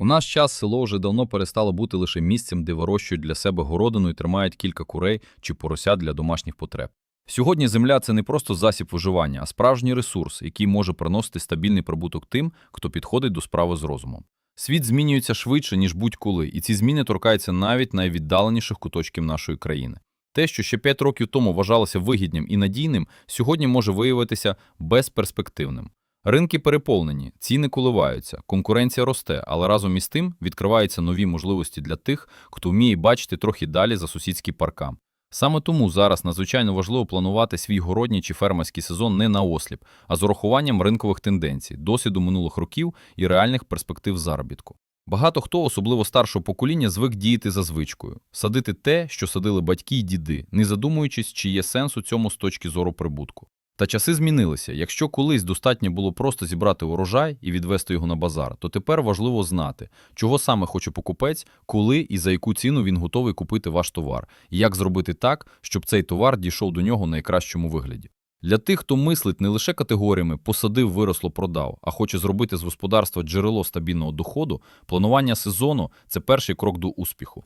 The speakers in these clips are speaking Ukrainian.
У наш час село вже давно перестало бути лише місцем, де вирощують для себе городину і тримають кілька курей чи поросят для домашніх потреб. Сьогодні земля це не просто засіб виживання, а справжній ресурс, який може приносити стабільний прибуток тим, хто підходить до справи з розумом. Світ змінюється швидше, ніж будь-коли, і ці зміни торкаються навіть найвіддаленіших куточків нашої країни. Те, що ще 5 років тому вважалося вигідним і надійним, сьогодні може виявитися безперспективним. Ринки переповнені, ціни коливаються, конкуренція росте, але разом із тим відкриваються нові можливості для тих, хто вміє бачити трохи далі за сусідський паркам. Саме тому зараз надзвичайно важливо планувати свій городній чи фермерський сезон не на осліп, а з урахуванням ринкових тенденцій, досвіду минулих років і реальних перспектив заробітку. Багато хто, особливо старшого покоління, звик діяти за звичкою, садити те, що садили батьки й діди, не задумуючись, чи є сенс у цьому з точки зору прибутку. Та часи змінилися. Якщо колись достатньо було просто зібрати урожай і відвести його на базар, то тепер важливо знати, чого саме хоче покупець, коли і за яку ціну він готовий купити ваш товар, і як зробити так, щоб цей товар дійшов до нього в найкращому вигляді. Для тих, хто мислить не лише категоріями посадив, виросло, продав, а хоче зробити з господарства джерело стабільного доходу, планування сезону це перший крок до успіху.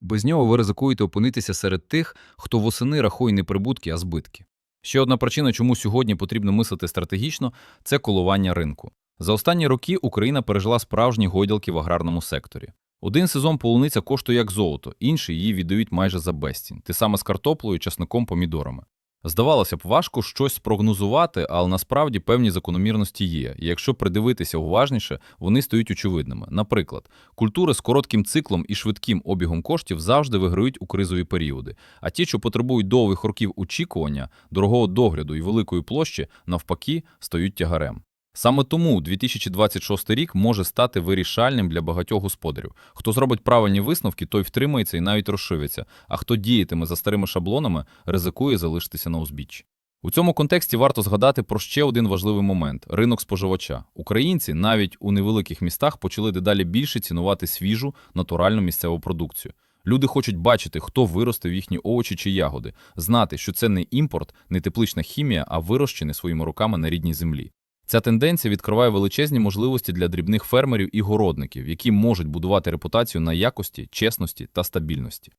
Без нього ви ризикуєте опинитися серед тих, хто восени рахує не прибутки, а збитки. Ще одна причина, чому сьогодні потрібно мислити стратегічно, це коливання ринку. За останні роки Україна пережила справжні гойдалки в аграрному секторі. Один сезон полуниця коштує як золото, інший її віддають майже за безцінь, те саме з картоплею, часником, помідорами. Здавалося б, важко щось спрогнозувати, але насправді певні закономірності є, і якщо придивитися уважніше, вони стають очевидними. Наприклад, культури з коротким циклом і швидким обігом коштів завжди виграють у кризові періоди, а ті, що потребують довгих років очікування, дорогого догляду і великої площі, навпаки, стають тягарем. Саме тому 2026 рік може стати вирішальним для багатьох господарів. Хто зробить правильні висновки, той втримається і навіть розшивиться, а хто діятиме за старими шаблонами, ризикує залишитися на узбіччі. У цьому контексті варто згадати про ще один важливий момент ринок споживача. Українці навіть у невеликих містах почали дедалі більше цінувати свіжу, натуральну місцеву продукцію. Люди хочуть бачити, хто виростив їхні овочі чи ягоди, знати, що це не імпорт, не теплична хімія, а вирощені своїми руками на рідній землі. Ця тенденція відкриває величезні можливості для дрібних фермерів і городників, які можуть будувати репутацію на якості, чесності та стабільності.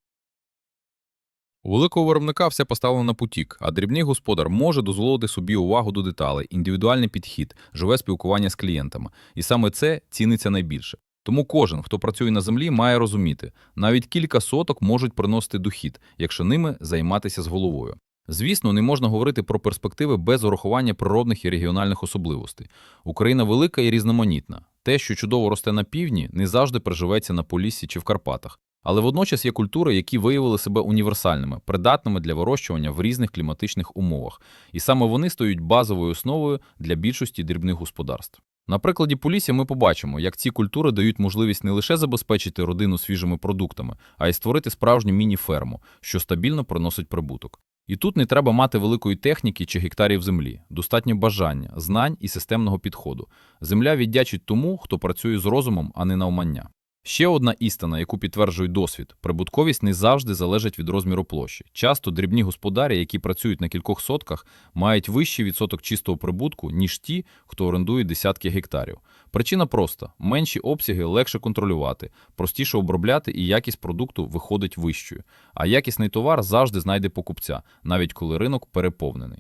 У великого виробника все поставлено на потік, а дрібний господар може дозволити собі увагу до деталей, індивідуальний підхід, живе спілкування з клієнтами. І саме це ціниться найбільше. Тому кожен, хто працює на землі, має розуміти, навіть кілька соток можуть приносити дохід, якщо ними займатися з головою. Звісно, не можна говорити про перспективи без урахування природних і регіональних особливостей. Україна велика і різноманітна. Те, що чудово росте на півдні, не завжди приживеться на Поліссі чи в Карпатах. Але водночас є культури, які виявили себе універсальними, придатними для вирощування в різних кліматичних умовах, і саме вони стають базовою основою для більшості дрібних господарств. На прикладі Полісся ми побачимо, як ці культури дають можливість не лише забезпечити родину свіжими продуктами, а й створити справжню міні-ферму, що стабільно приносить прибуток. І тут не треба мати великої техніки чи гектарів землі, достатньо бажання, знань і системного підходу. Земля віддячить тому, хто працює з розумом, а не навмання. Ще одна істина, яку підтверджує досвід: прибутковість не завжди залежить від розміру площі. Часто дрібні господарі, які працюють на кількох сотках, мають вищий відсоток чистого прибутку, ніж ті, хто орендує десятки гектарів. Причина проста: менші обсяги легше контролювати, простіше обробляти, і якість продукту виходить вищою. А якісний товар завжди знайде покупця, навіть коли ринок переповнений.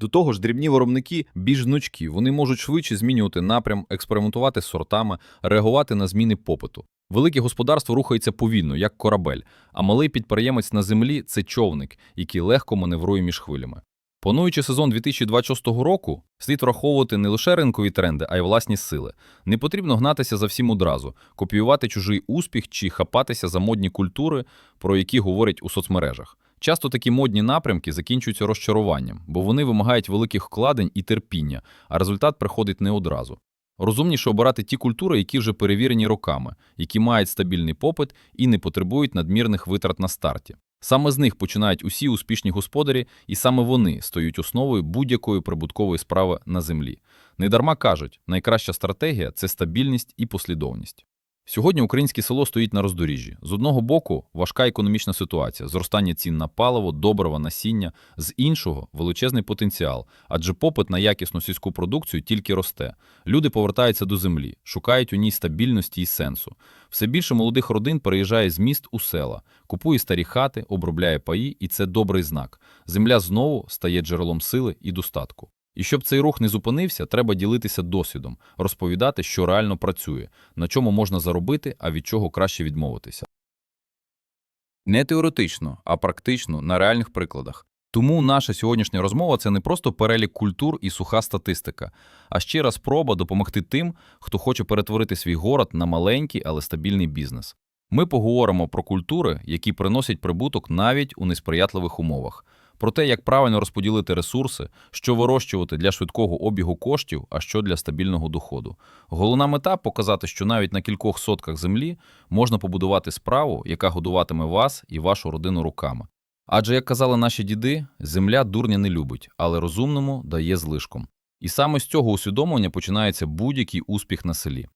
До того ж, дрібні виробники більш гнучкі, вони можуть швидше змінювати напрям, експериментувати з сортами, реагувати на зміни попиту. Велике господарство рухається повільно, як корабель, а малий підприємець на землі це човник, який легко маневрує між хвилями. Плануючи сезон 2026 року, слід враховувати не лише ринкові тренди, а й власні сили. Не потрібно гнатися за всім одразу, копіювати чужий успіх чи хапатися за модні культури, про які говорять у соцмережах. Часто такі модні напрямки закінчуються розчаруванням, бо вони вимагають великих вкладень і терпіння, а результат приходить не одразу. Розумніше обирати ті культури, які вже перевірені роками, які мають стабільний попит і не потребують надмірних витрат на старті. Саме з них починають усі успішні господарі, і саме вони стають основою будь-якої прибуткової справи на землі. Недарма кажуть, найкраща стратегія це стабільність і послідовність. Сьогодні українське село стоїть на роздоріжжі. З одного боку, важка економічна ситуація, зростання цін на паливо, добрива, насіння, з іншого величезний потенціал, адже попит на якісну сільську продукцію тільки росте. Люди повертаються до землі, шукають у ній стабільності і сенсу. Все більше молодих родин переїжджає з міст у села, купує старі хати, обробляє паї, і це добрий знак. Земля знову стає джерелом сили і достатку. І щоб цей рух не зупинився, треба ділитися досвідом, розповідати, що реально працює, на чому можна заробити, а від чого краще відмовитися. Не теоретично, а практично, на реальних прикладах. Тому наша сьогоднішня розмова це не просто перелік культур і суха статистика, а ще раз спроба допомогти тим, хто хоче перетворити свій город на маленький, але стабільний бізнес. Ми поговоримо про культури, які приносять прибуток навіть у несприятливих умовах, про те, як правильно розподілити ресурси, що вирощувати для швидкого обігу коштів, а що для стабільного доходу. Головна мета показати, що навіть на кількох сотках землі можна побудувати справу, яка годуватиме вас і вашу родину руками. Адже, як казали наші діди, земля дурня не любить, але розумному дає злишком. І саме з цього усвідомлення починається будь-який успіх на селі.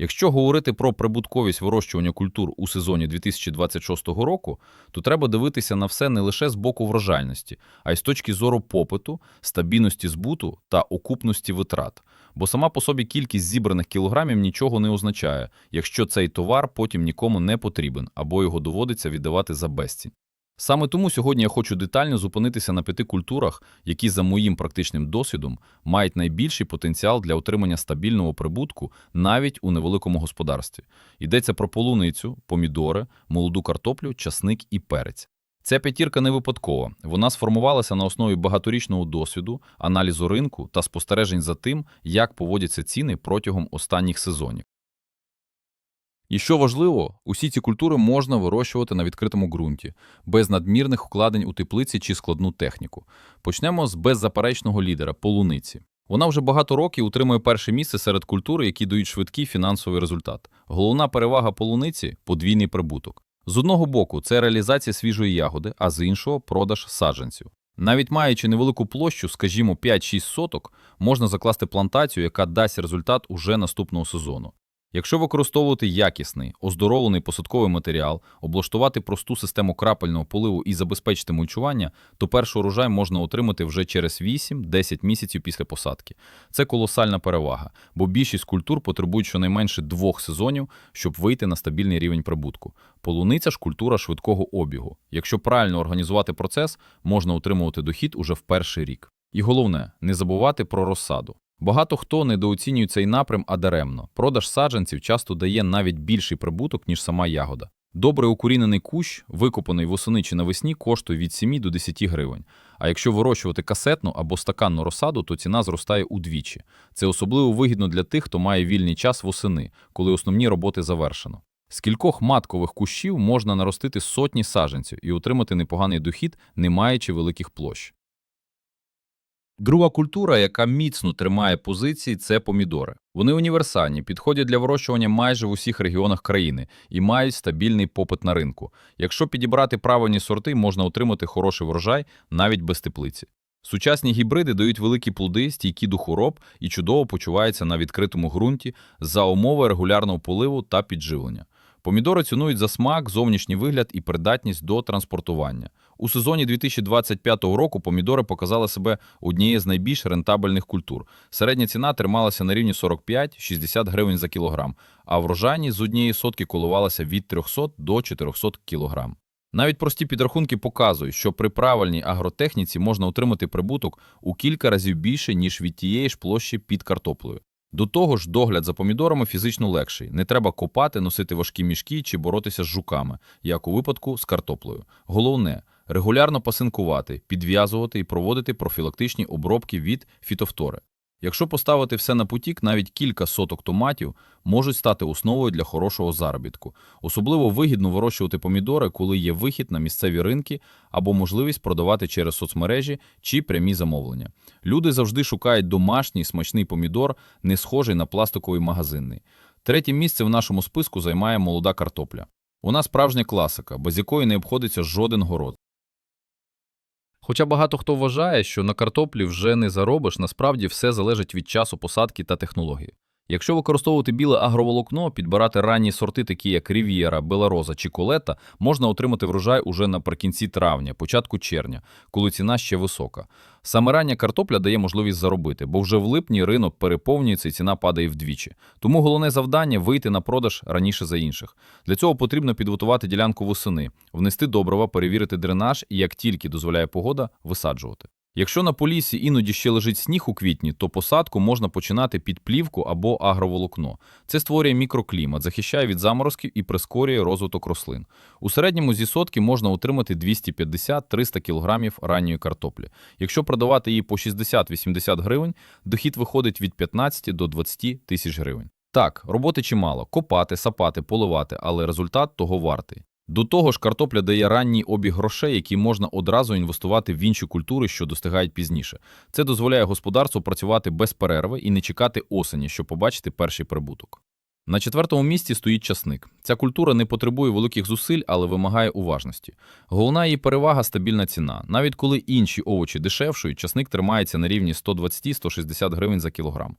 Якщо говорити про прибутковість вирощування культур у сезоні 2026 року, то треба дивитися на все не лише з боку врожайності, а й з точки зору попиту, стабільності збуту та окупності витрат. Бо сама по собі кількість зібраних кілограмів нічого не означає, якщо цей товар потім нікому не потрібен або його доводиться віддавати за безцінь. Саме тому сьогодні я хочу детально зупинитися на п'яти культурах, які, за моїм практичним досвідом, мають найбільший потенціал для отримання стабільного прибутку навіть у невеликому господарстві. Йдеться про полуницю, помідори, молоду картоплю, часник і перець. Ця п'ятірка не випадкова. Вона сформувалася на основі багаторічного досвіду, аналізу ринку та спостережень за тим, як поводяться ціни протягом останніх сезонів. І що важливо, усі ці культури можна вирощувати на відкритому ґрунті, без надмірних вкладень у теплиці чи складну техніку. Почнемо з беззаперечного лідера полуниці. Вона вже багато років утримує перше місце серед культур, які дають швидкий фінансовий результат. Головна перевага полуниці подвійний прибуток. З одного боку, це реалізація свіжої ягоди, а з іншого продаж саджанців. Навіть маючи невелику площу, скажімо, 5-6 соток, можна закласти плантацію, яка дасть результат уже наступного сезону. Якщо використовувати якісний, оздоровлений посадковий матеріал, облаштувати просту систему крапельного поливу і забезпечити мульчування, то перший урожай можна отримати вже через 8-10 місяців після посадки. Це колосальна перевага, бо більшість культур потребують щонайменше двох сезонів, щоб вийти на стабільний рівень прибутку. Полуниця ж культура швидкого обігу. Якщо правильно організувати процес, можна отримувати дохід уже в перший рік. І головне, не забувати про розсаду. Багато хто недооцінює цей напрям, а даремно. Продаж саджанців часто дає навіть більший прибуток, ніж сама ягода. Добре укорінений кущ, викопаний восени чи навесні, коштує від 7 до 10 гривень. А якщо вирощувати касетну або стаканну розсаду, то ціна зростає удвічі. Це особливо вигідно для тих, хто має вільний час восени, коли основні роботи завершено. З кількох маткових кущів можна наростити сотні саджанців і отримати непоганий дохід, не маючи великих площ. Друга культура, яка міцно тримає позиції, це помідори. Вони універсальні, підходять для вирощування майже в усіх регіонах країни і мають стабільний попит на ринку. Якщо підібрати правильні сорти, можна отримати хороший врожай навіть без теплиці. Сучасні гібриди дають великі плоди, стійкі до хвороб і чудово почуваються на відкритому ґрунті за умови регулярного поливу та підживлення. Помідори цінують за смак, зовнішній вигляд і придатність до транспортування. У сезоні 2025 року помідори показали себе однією з найбільш рентабельних культур. Середня ціна трималася на рівні 45-60 гривень за кілограм, а врожайність з однієї сотки коливалася від 300 до 400 кілограм. Навіть прості підрахунки показують, що при правильній агротехніці можна отримати прибуток у кілька разів більше, ніж від тієї ж площі під картоплею. До того ж, догляд за помідорами фізично легший. Не треба копати, носити важкі мішки чи боротися з жуками, як у випадку з картоплею. Головне регулярно пасинкувати, підв'язувати і проводити профілактичні обробки від фітофтори. Якщо поставити все на потік, навіть кілька соток томатів можуть стати основою для хорошого заробітку. Особливо вигідно вирощувати помідори, коли є вихід на місцеві ринки або можливість продавати через соцмережі чи прямі замовлення. Люди завжди шукають домашній смачний помідор, не схожий на пластиковий магазинний. Третє місце в нашому списку займає молода картопля. Вона справжня класика, без якої не обходиться жоден город. Хоча багато хто вважає, що на картоплі вже не заробиш, насправді все залежить від часу посадки та технології. Якщо використовувати біле агроволокно, підбирати ранні сорти, такі як Рів'єра, Белароза чи Колета, можна отримати врожай уже наприкінці травня, початку червня, коли ціна ще висока. Саме рання картопля дає можливість заробити, бо вже в липні ринок переповнюється і ціна падає вдвічі. Тому головне завдання вийти на продаж раніше за інших. Для цього потрібно підготувати ділянку восени, внести добрива, перевірити дренаж і, як тільки дозволяє погода, висаджувати. Якщо на полісі іноді ще лежить сніг у квітні, то посадку можна починати під плівку або агроволокно. Це створює мікроклімат, захищає від заморозків і прискорює розвиток рослин. У середньому зі сотки можна отримати 250-300 кг ранньої картоплі. Якщо продавати її по 60-80 гривень, дохід виходить від 15 до 20 тисяч гривень. Так, роботи чимало – копати, сапати, поливати, але результат того вартий. До того ж, картопля дає ранній обіг грошей, які можна одразу інвестувати в інші культури, що достигають пізніше. Це дозволяє господарству працювати без перерви і не чекати осені, щоб побачити перший прибуток. На четвертому місці стоїть часник. Ця культура не потребує великих зусиль, але вимагає уважності. Головна її перевага стабільна ціна. Навіть коли інші овочі дешевшують, часник тримається на рівні 120-160 гривень за кілограм.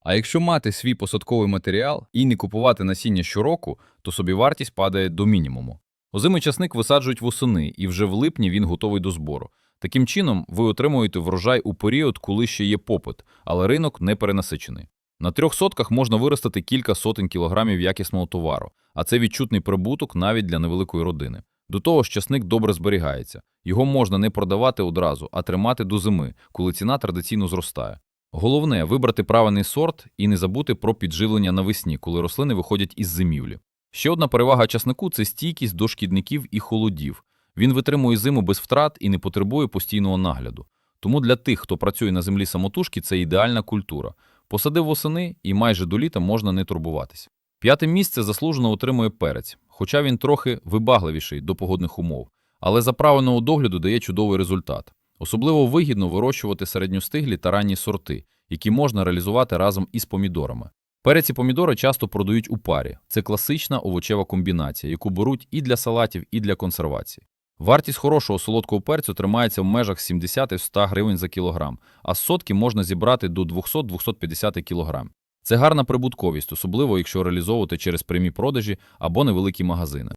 А якщо мати свій посадковий матеріал і не купувати насіння щороку, то собівартість падає до мінімуму. Озимий часник висаджують восени, і вже в липні він готовий до збору. Таким чином, ви отримуєте врожай у період, коли ще є попит, але ринок не перенасичений. На трьох сотках можна виростити кілька сотень кілограмів якісного товару, а це відчутний прибуток навіть для невеликої родини. До того ж, часник добре зберігається. Його можна не продавати одразу, а тримати до зими, коли ціна традиційно зростає. Головне вибрати правильний сорт і не забути про підживлення навесні, коли рослини виходять із зимівлі. Ще одна перевага часнику це стійкість до шкідників і холодів. Він витримує зиму без втрат і не потребує постійного нагляду. Тому для тих, хто працює на землі самотужки, це ідеальна культура. Посадив восени і майже до літа можна не турбуватися. П'яте місце заслужено отримує перець, хоча він трохи вибагливіший до погодних умов, але за правильного догляду дає чудовий результат. Особливо вигідно вирощувати середньостиглі та ранні сорти, які можна реалізувати разом із помідорами. Перець і помідори часто продають у парі. Це класична овочева комбінація, яку беруть і для салатів, і для консервації. Вартість хорошого солодкого перцю тримається в межах 70-100 гривень за кілограм, а сотки можна зібрати до 200-250 кілограм. Це гарна прибутковість, особливо якщо реалізовувати через прямі продажі або невеликі магазини.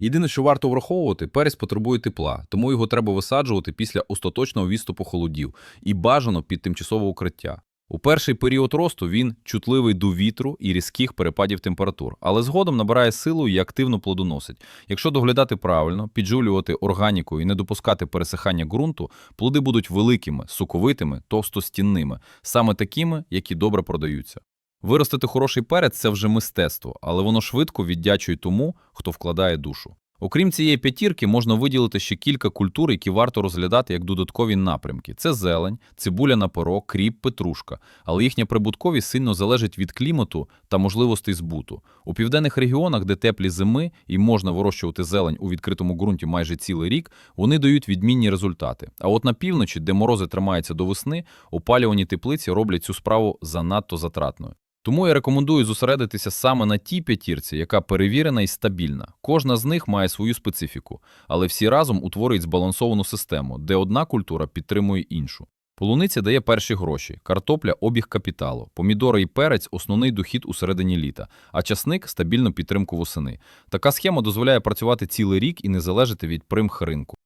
Єдине, що варто враховувати, перець потребує тепла, тому його треба висаджувати після остаточного відступу холодів і бажано під тимчасове укриття. У перший період росту він чутливий до вітру і різких перепадів температур, але згодом набирає силу і активно плодоносить. Якщо доглядати правильно, підживлювати органікою і не допускати пересихання ґрунту, плоди будуть великими, соковитими, товстостінними, саме такими, які добре продаються. Виростити хороший перець це вже мистецтво, але воно швидко віддячує тому, хто вкладає душу. Окрім цієї п'ятірки, можна виділити ще кілька культур, які варто розглядати як додаткові напрямки: це зелень, цибуля на поро, кріп, петрушка. Але їхня прибутковість сильно залежить від клімату та можливостей збуту. У південних регіонах, де теплі зими і можна вирощувати зелень у відкритому ґрунті майже цілий рік, вони дають відмінні результати. А от на півночі, де морози тримаються до весни, опалювані теплиці роблять цю справу занадто затратною. Тому я рекомендую зосередитися саме на тій п'ятірці, яка перевірена і стабільна. Кожна з них має свою специфіку, але всі разом утворюють збалансовану систему, де одна культура підтримує іншу. Полуниця дає перші гроші, картопля обіг капіталу, помідори і перець основний дохід у середині літа, а часник стабільну підтримку восени. Така схема дозволяє працювати цілий рік і не залежати від примх ринку.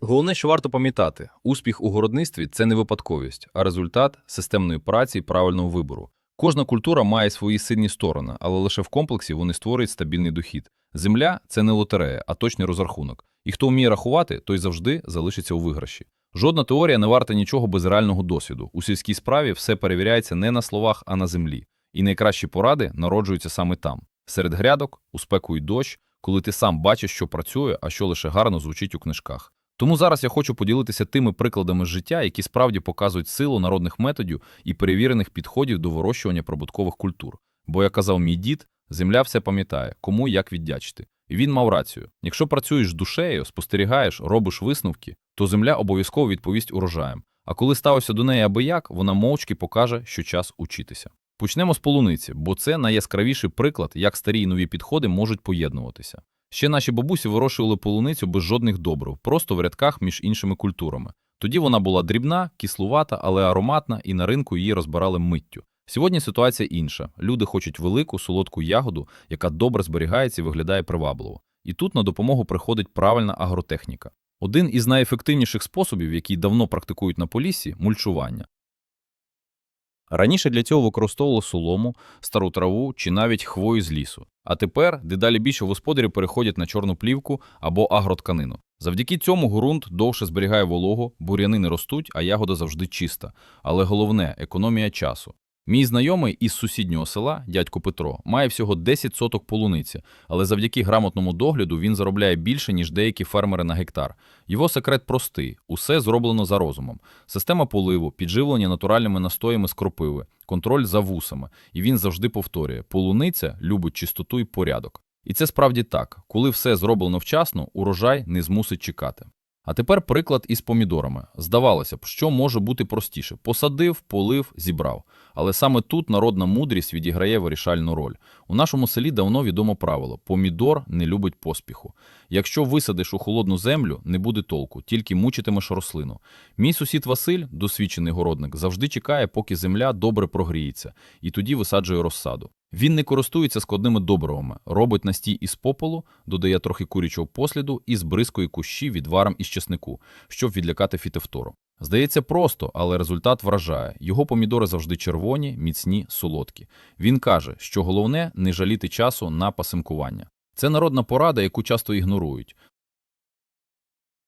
Головне, що варто пам'ятати, успіх у городництві це не випадковість, а результат системної праці і правильного вибору. Кожна культура має свої сильні сторони, але лише в комплексі вони створюють стабільний дохід. Земля це не лотерея, а точний розрахунок. І хто вміє рахувати, той завжди залишиться у виграші. Жодна теорія не варта нічого без реального досвіду. У сільській справі все перевіряється не на словах, а на землі. І найкращі поради народжуються саме там, серед грядок, у спеку і дощ, коли ти сам бачиш, що працює, а що лише гарно звучить у книжках. Тому зараз я хочу поділитися тими прикладами життя, які справді показують силу народних методів і перевірених підходів до вирощування прибуткових культур. Бо, як казав мій дід, земля все пам'ятає, кому як віддячити. І він мав рацію: якщо працюєш душею, спостерігаєш, робиш висновки, то земля обов'язково відповість урожаєм. А коли ставишся до неї аби як, вона мовчки покаже, що час учитися. Почнемо з полуниці, бо це найяскравіший приклад, як старі і нові підходи можуть поєднуватися. Ще наші бабусі вирощували полуницю без жодних добрив, просто в рядках між іншими культурами. Тоді вона була дрібна, кислувата, але ароматна, і на ринку її розбирали миттю. Сьогодні ситуація інша. Люди хочуть велику, солодку ягоду, яка добре зберігається і виглядає привабливо. І тут на допомогу приходить правильна агротехніка. Один із найефективніших способів, який давно практикують на полісі – мульчування. Раніше для цього використовували солому, стару траву чи навіть хвою з лісу. А тепер дедалі більше господарі переходять на чорну плівку або агротканину. Завдяки цьому ґрунт довше зберігає вологу, бур'яни не ростуть, а ягода завжди чиста. Але головне – економія часу. Мій знайомий із сусіднього села, дядько Петро, має всього 10 соток полуниці, але завдяки грамотному догляду він заробляє більше, ніж деякі фермери на гектар. Його секрет простий – усе зроблено за розумом. Система поливу, підживлення натуральними настоями з кропиви, контроль за вусами. І він завжди повторює – полуниця любить чистоту і порядок. І це справді так. Коли все зроблено вчасно, урожай не змусить чекати. А тепер приклад із помідорами. Здавалося б, що може бути простіше. Посадив, полив, зібрав. Але саме тут народна мудрість відіграє вирішальну роль. У нашому селі давно відомо правило – помідор не любить поспіху. Якщо висадиш у холодну землю, не буде толку, тільки мучитимеш рослину. Мій сусід Василь, досвідчений городник, завжди чекає, поки земля добре прогріється, і тоді висаджує розсаду. Він не користується складними добривами, робить настій із попелу, додає трохи курячого посліду і збризкує кущі відваром із чеснику, щоб відлякати фітофтору. Здається просто, але результат вражає. Його помідори завжди червоні, міцні, солодкі. Він каже, що головне не жаліти часу на пасинкування. Це народна порада, яку часто ігнорують.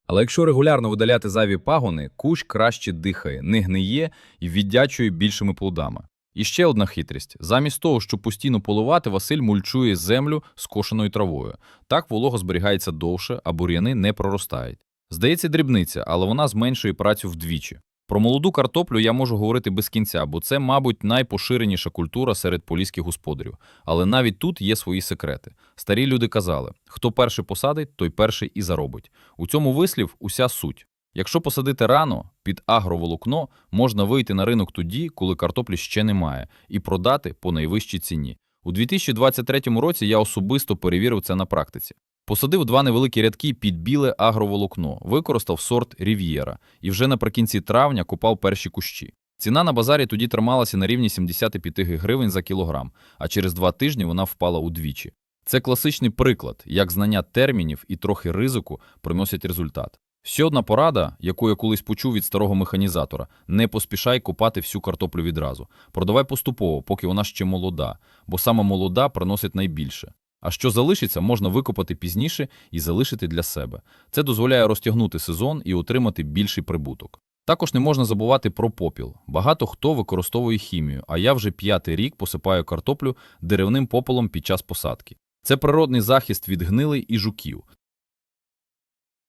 Але якщо регулярно видаляти зайві пагони, кущ краще дихає, не гниє і віддячує більшими плодами. І ще одна хитрість. Замість того, щоб постійно поливати, Василь мульчує землю скошеною травою. Так волога зберігається довше, а бур'яни не проростають. Здається, дрібниця, але вона зменшує працю вдвічі. Про молоду картоплю я можу говорити без кінця, бо це, мабуть, найпоширеніша культура серед поліських господарів. Але навіть тут є свої секрети. Старі люди казали, хто перший посадить, той перший і заробить. У цьому вислів уся суть. Якщо посадити рано під агроволокно, можна вийти на ринок тоді, коли картоплі ще немає, і продати по найвищій ціні. У 2023 році я особисто перевірив це на практиці. Посадив два невеликі рядки під біле агроволокно, використав сорт Рів'єра і вже наприкінці травня купав перші кущі. Ціна на базарі тоді трималася на рівні 75 гривень за кілограм, а через два тижні вона впала удвічі. Це класичний приклад, як знання термінів і трохи ризику приносять результат. Ще одна порада, яку я колись почув від старого механізатора: не поспішай купати всю картоплю відразу. Продавай поступово, поки вона ще молода, бо саме молода приносить найбільше. А що залишиться, можна викопати пізніше і залишити для себе. Це дозволяє розтягнути сезон і отримати більший прибуток. Також не можна забувати про попіл. Багато хто використовує хімію, а я вже п'ятий рік посипаю картоплю деревним попелом під час посадки. Це природний захист від гнилей і жуків.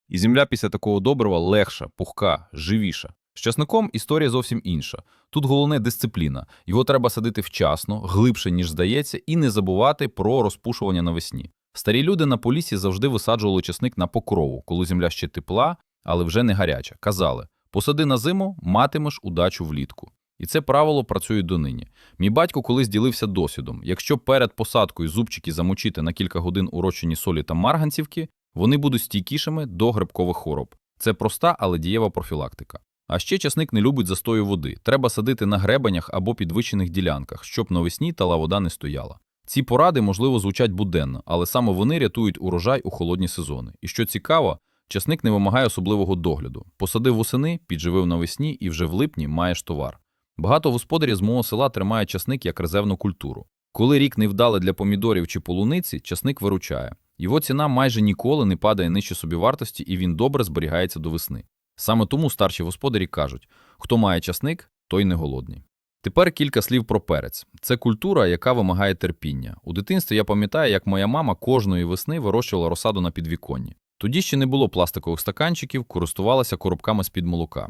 І земля після такого добрива легша, пухка, живіша. З часником історія зовсім інша. Тут головне дисципліна. Його треба садити вчасно, глибше, ніж здається, і не забувати про розпушування навесні. Старі люди на полісі завжди висаджували часник на покрову, коли земля ще тепла, але вже не гаряча. Казали: посади на зиму, матимеш удачу влітку. І це правило працює донині. Мій батько колись ділився досвідом. Якщо перед посадкою зубчики замочити на кілька годин у розчині солі та марганцівки, вони будуть стійкішими до грибкових хвороб. Це проста, але дієва профілактика. А ще часник не любить застою води. Треба садити на гребенях або підвищених ділянках, щоб навесні тала вода не стояла. Ці поради, можливо, звучать буденно, але саме вони рятують урожай у холодні сезони. І що цікаво, часник не вимагає особливого догляду. Посадив восени, підживив навесні і вже в липні маєш товар. Багато господарів з мого села тримають часник як резервну культуру. Коли рік невдалий для помідорів чи полуниці, часник виручає. Його ціна майже ніколи не падає нижче собівартості, і він добре зберігається до весни. Саме тому старші господарі кажуть, хто має часник, той не голодний. Тепер кілька слів про перець. Це культура, яка вимагає терпіння. У дитинстві я пам'ятаю, як моя мама кожної весни вирощувала розсаду на підвіконні. Тоді ще не було пластикових стаканчиків, користувалася коробками з-під молока.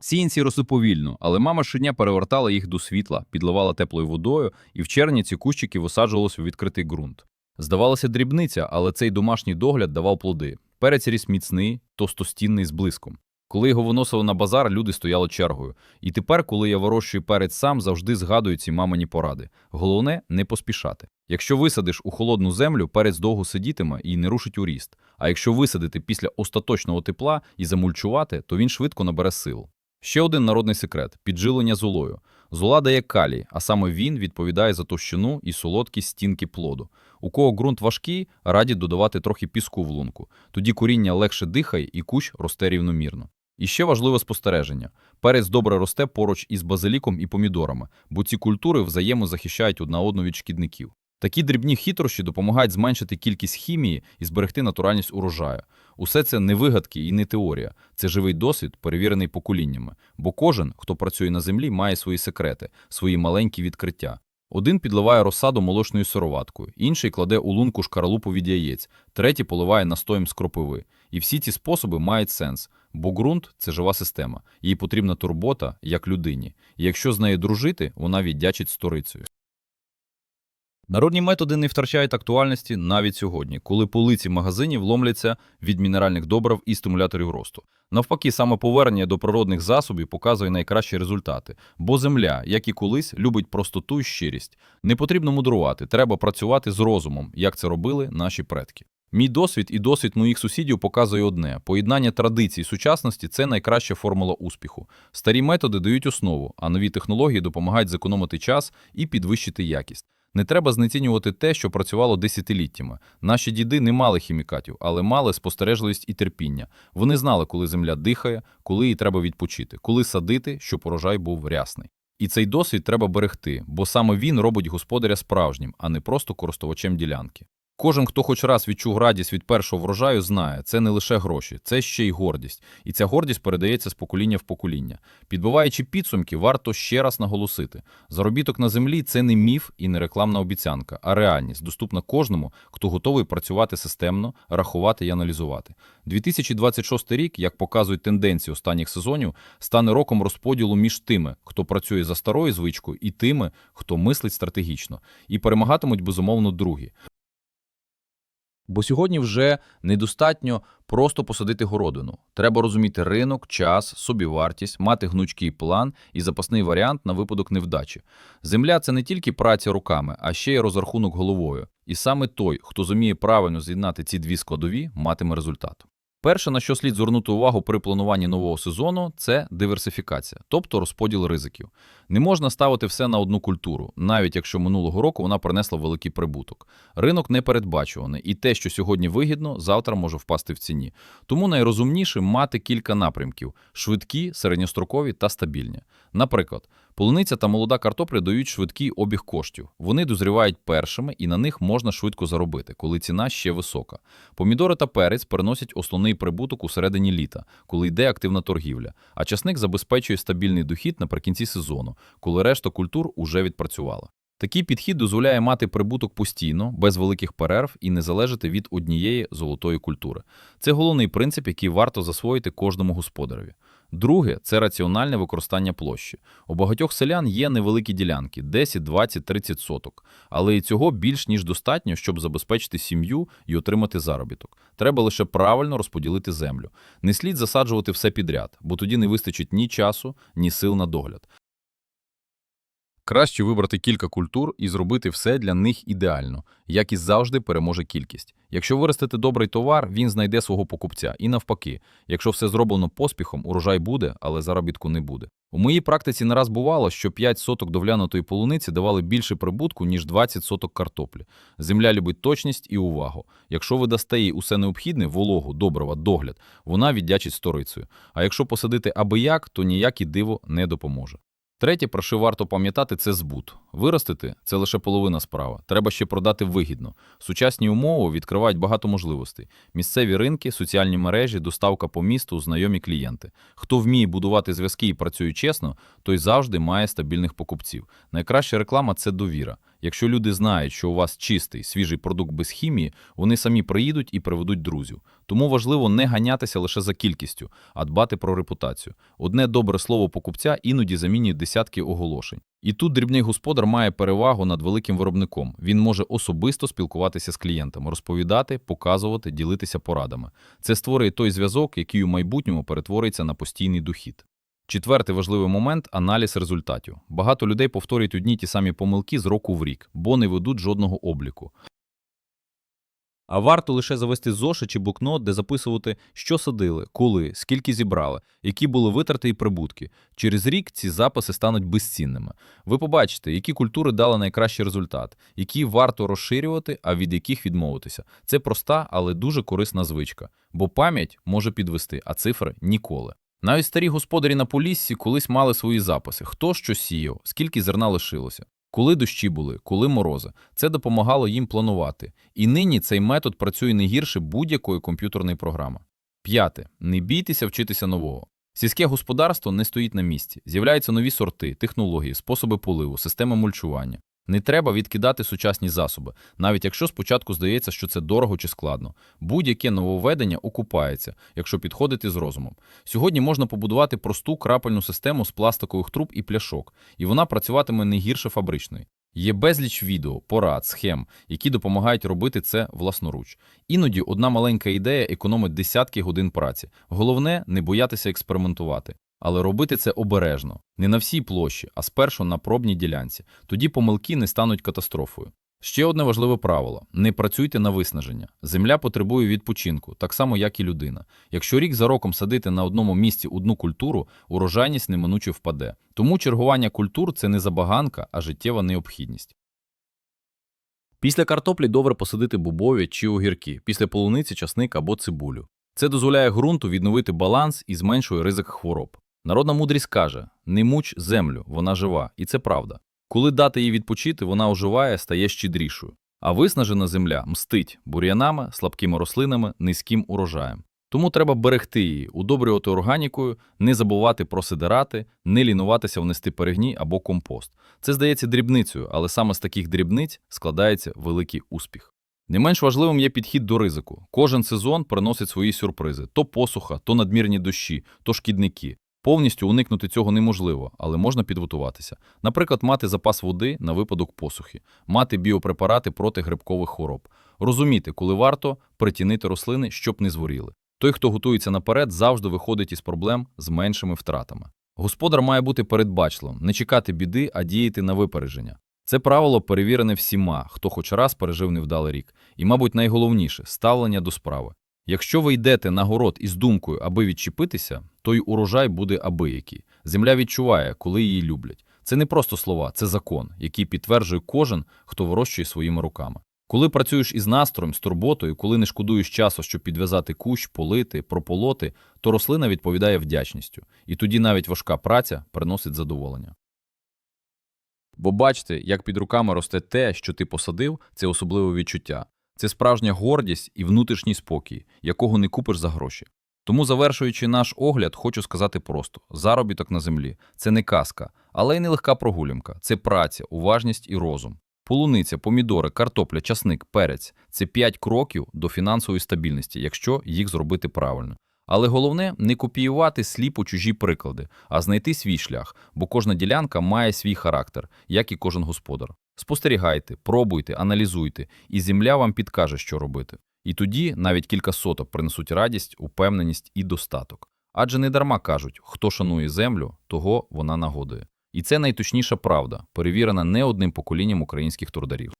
Сіянці росли повільно, але мама щодня перевертала їх до світла, підливала теплою водою, і в червні ці кущики висаджувалися у відкритий ґрунт. Здавалося, дрібниця, але цей домашній догляд давав плоди. Перець ріс міцний, товстостінний з блиском. Коли його виносили на базар, люди стояли чергою. І тепер, коли я вирощую перець сам, завжди згадую ці мамині поради. Головне не поспішати. Якщо висадиш у холодну землю, перець довго сидітиме і не рушить у ріст. А якщо висадити після остаточного тепла і замульчувати, то він швидко набере сил. Ще один народний секрет піджилення золою. Зола дає калій, а саме він відповідає за товщину і солодкість стінки плоду. У кого ґрунт важкий, раді додавати трохи піску в лунку. Тоді коріння легше дихає і кущ росте рівномірно. І ще важливе спостереження. Перець добре росте поруч із базиліком і помідорами, бо ці культури взаємозахищають одна одну від шкідників. Такі дрібні хитрощі допомагають зменшити кількість хімії і зберегти натуральність урожаю. Усе це не вигадки і не теорія. Це живий досвід, перевірений поколіннями. Бо кожен, хто працює на землі, має свої секрети, свої маленькі відкриття. Один підливає розсаду молочною сироваткою, інший кладе у лунку шкаралупу від яєць, третій поливає настоєм з кропиви. І всі ці способи мають сенс, бо ґрунт це жива система, їй потрібна турбота як людині. І якщо з нею дружити, вона віддячить сторицею. Народні методи не втрачають актуальності навіть сьогодні, коли полиці магазинів ломляться від мінеральних добрив і стимуляторів росту. Навпаки, саме повернення до природних засобів показує найкращі результати, бо земля, як і колись, любить простоту і щирість. Не потрібно мудрувати, треба працювати з розумом, як це робили наші предки. Мій досвід і досвід моїх сусідів показує одне: поєднання традицій сучасності це найкраща формула успіху. Старі методи дають основу, а нові технології допомагають зекономити час і підвищити якість. Не треба знецінювати те, що працювало десятиліттями. Наші діди не мали хімікатів, але мали спостережливість і терпіння. Вони знали, коли земля дихає, коли їй треба відпочити, коли садити, щоб урожай був рясний. І цей досвід треба берегти, бо саме він робить господаря справжнім, а не просто користувачем ділянки. Кожен, хто хоч раз відчув радість від першого врожаю, знає, це не лише гроші, це ще й гордість. І ця гордість передається з покоління в покоління. Підбиваючи підсумки, варто ще раз наголосити: заробіток на землі це не міф і не рекламна обіцянка, а реальність, доступна кожному, хто готовий працювати системно, рахувати і аналізувати. 2026 рік, як показують тенденції останніх сезонів, стане роком розподілу між тими, хто працює за старою звичкою, і тими, хто мислить стратегічно. І перемагатимуть безумовно другі. Бо сьогодні вже недостатньо просто посадити городину. Треба розуміти ринок, час, собівартість, мати гнучкий план і запасний варіант на випадок невдачі. Земля це не тільки праця руками, а ще й розрахунок головою. І саме той, хто зуміє правильно з'єднати ці дві складові, матиме результат. Перше, на що слід звернути увагу при плануванні нового сезону, це диверсифікація, тобто розподіл ризиків. Не можна ставити все на одну культуру, навіть якщо минулого року вона принесла великий прибуток. Ринок непередбачуваний, і те, що сьогодні вигідно, завтра може впасти в ціні. Тому найрозумніше мати кілька напрямків: швидкі, середньострокові та стабільні. Наприклад, полуниця та молода картопля дають швидкий обіг коштів. Вони дозрівають першими, і на них можна швидко заробити, коли ціна ще висока. Помідори та перець приносять основний прибуток у середині літа, коли йде активна торгівля, а часник забезпечує стабільний дохід наприкінці сезону, коли решта культур уже відпрацювала. Такий підхід дозволяє мати прибуток постійно, без великих перерв і не залежати від однієї золотої культури. Це головний принцип, який варто засвоїти кожному господареві. Друге це раціональне використання площі. У багатьох селян є невеликі ділянки 10, 20, 30 соток, але і цього більш ніж достатньо, щоб забезпечити сім'ю і отримати заробіток. Треба лише правильно розподілити землю. Не слід засаджувати все підряд, бо тоді не вистачить ні часу, ні сил на догляд. Краще вибрати кілька культур і зробити все для них ідеально. Якість завжди переможе кількість. Якщо виростити добрий товар, він знайде свого покупця. І навпаки, якщо все зроблено поспіхом, урожай буде, але заробітку не буде. У моїй практиці не раз бувало, що 5 соток довлянутої полуниці давали більше прибутку, ніж 20 соток картоплі. Земля любить точність і увагу. Якщо ви дасте їй усе необхідне, вологу, добрива, догляд, вона віддячить сторицею. А якщо посадити аби як, то ніяке диво не допоможе. Третє, про що варто пам'ятати, це збут. Виростити це лише половина справа. Треба ще продати вигідно. Сучасні умови відкривають багато можливостей: місцеві ринки, соціальні мережі, доставка по місту, знайомі клієнти. Хто вміє будувати зв'язки і працює чесно, той завжди має стабільних покупців. Найкраща реклама це довіра. Якщо люди знають, що у вас чистий, свіжий продукт без хімії, вони самі приїдуть і приведуть друзів. Тому важливо не ганятися лише за кількістю, а дбати про репутацію. Одне добре слово покупця іноді замінює десятки оголошень. І тут дрібний господар має перевагу над великим виробником. Він може особисто спілкуватися з клієнтами, розповідати, показувати, ділитися порадами. Це створює той зв'язок, який у майбутньому перетвориться на постійний дохід. Четвертий важливий момент аналіз результатів. Багато людей повторюють одні ті самі помилки з року в рік, бо не ведуть жодного обліку. А варто лише завести зошит чи блокнот, де записувати, що садили, коли, скільки зібрали, які були витрати і прибутки. Через рік ці записи стануть безцінними. Ви побачите, які культури дали найкращий результат, які варто розширювати, а від яких відмовитися. Це проста, але дуже корисна звичка, бо пам'ять може підвести, а цифри ніколи. Навіть старі господарі на Поліссі колись мали свої записи: хто що сіяв, скільки зерна лишилося, коли дощі були, коли морози. Це допомагало їм планувати. І нині цей метод працює не гірше будь-якої комп'ютерної програми. П'яте. Не бійтеся вчитися нового. Сільське господарство не стоїть на місці. З'являються нові сорти, технології, способи поливу, системи мульчування. Не треба відкидати сучасні засоби, навіть якщо спочатку здається, що це дорого чи складно. Будь-яке нововведення окупається, якщо підходити з розумом. Сьогодні можна побудувати просту крапельну систему з пластикових труб і пляшок, і вона працюватиме не гірше фабричної. Є безліч відео, порад, схем, які допомагають робити це власноруч. Іноді одна маленька ідея економить десятки годин праці. Головне не боятися експериментувати. Але робити це обережно, не на всій площі, а спершу на пробній ділянці. Тоді помилки не стануть катастрофою. Ще одне важливе правило: не працюйте на виснаження. Земля потребує відпочинку, так само, як і людина. Якщо рік за роком садити на одному місці одну культуру, урожайність неминуче впаде. Тому чергування культур це не забаганка, а життєва необхідність. Після картоплі добре посадити бубові чи огірки, після полуниці часник або цибулю. Це дозволяє ґрунту відновити баланс і зменшує ризик хвороб. Народна мудрість каже: не муч землю, вона жива, і це правда. Коли дати їй відпочити, вона оживає, стає щедрішою. А виснажена земля мстить бур'янами, слабкими рослинами, низьким урожаєм. Тому треба берегти її, удобрювати органікою, не забувати про сидерати, не лінуватися внести перегній або компост. Це здається дрібницею, але саме з таких дрібниць складається великий успіх. Не менш важливим є підхід до ризику. Кожен сезон приносить свої сюрпризи: то посуха, то надмірні дощі, то шкідники. Повністю уникнути цього неможливо, але можна підготуватися. Наприклад, мати запас води на випадок посухи, мати біопрепарати проти грибкових хвороб, розуміти, коли варто притінити рослини, щоб не зворіли. Той, хто готується наперед, завжди виходить із проблем з меншими втратами. Господар має бути передбачливим, не чекати біди, а діяти на випередження. Це правило перевірене всіма, хто хоч раз пережив невдалий рік. І, мабуть, найголовніше ставлення до справи. Якщо ви йдете на город із думкою, аби відчепитися, то й урожай буде абиякий. Земля відчуває, коли її люблять. Це не просто слова, це закон, який підтверджує кожен, хто вирощує своїми руками. Коли працюєш із настроєм, з турботою, коли не шкодуєш часу, щоб підв'язати кущ, полити, прополоти, то рослина відповідає вдячністю. І тоді навіть важка праця приносить задоволення. Бо бачите, як під руками росте те, що ти посадив, це особливе відчуття. Це справжня гордість і внутрішній спокій, якого не купиш за гроші. Тому, завершуючи наш огляд, хочу сказати просто: заробіток на землі це не казка, але й не легка прогулянка, це праця, уважність і розум. Полуниця, помідори, картопля, часник, перець це 5 кроків до фінансової стабільності, якщо їх зробити правильно. Але головне не копіювати сліпо чужі приклади, а знайти свій шлях, бо кожна ділянка має свій характер, як і кожен господар. Спостерігайте, пробуйте, аналізуйте, і земля вам підкаже, що робити. І тоді навіть кілька соток принесуть радість, упевненість і достаток. Адже не дарма кажуть, хто шанує землю, того вона нагодує. І це найточніша правда, перевірена не одним поколінням українських трударів.